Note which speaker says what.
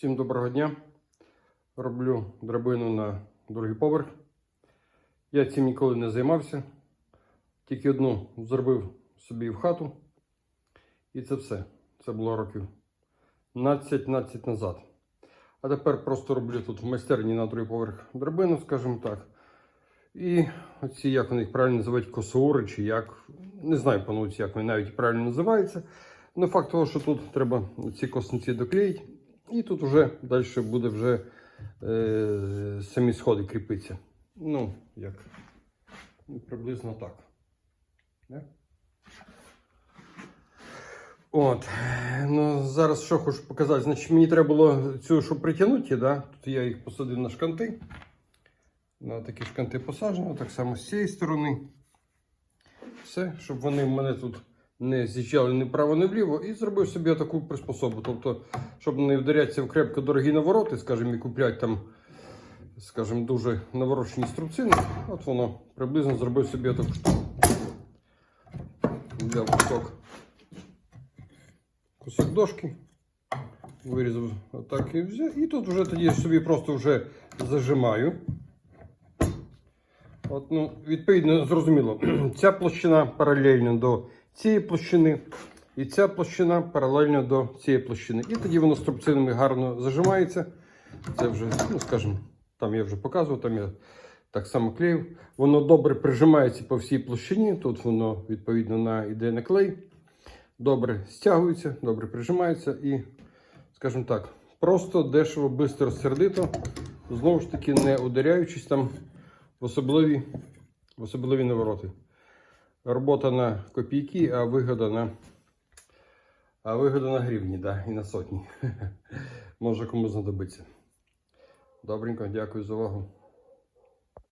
Speaker 1: Всім доброго дня. Роблю драбину на другий поверх. Я цим ніколи не займався. Тільки одну зробив собі в хату. І це все. Це було років 15-15 назад. А тепер просто роблю тут в майстерні на другий поверх драбину, скажімо так. І оці, як вони їх правильно називають, косоури, чи як. Не знаю по науці, як вони навіть правильно називаються. Ну, факт того, що тут треба ці косниці доклеїти. І тут вже далі буде вже е, самі сходи кріпитися. Ну, як ну, приблизно так. Не? От. Ну, зараз що хочу показати. Значить, мені треба було цю, щоб притягнути, да? тут я їх посадив на шканти. На такі шканти посаджено, так само з цієї сторони. Все, щоб вони в мене тут не з'їжджали ні вправо, ні вліво, і зробив собі таку приспособу. Тобто, щоб не вдарятися в крепко дорогі навороти, скажімо, і купляти там, скажімо, дуже наворочені струбцини. От воно приблизно зробив собі таку штуку. Взяв кусок, кусок дошки, вирізав отак і взяв. І тут вже тоді собі просто вже зажимаю. От, ну, відповідно, зрозуміло, ця площина паралельно до цієї площини, і ця площина паралельно до цієї площини. І тоді воно струбцинами гарно зажимається. Це вже, ну скажімо, там я вже показував, там я так само клеїв. Воно добре прижимається по всій площині. Тут воно відповідно на іде на клей. Добре стягується, добре прижимається і, скажімо так, просто дешево, бистро, сердито, знову ж таки, не ударяючись там в особливі, в особливі навороти. Робота на копійки, а вигода на, а вигода на гривні, да, і на сотні. Може комусь знадобиться. Добренько, дякую за увагу.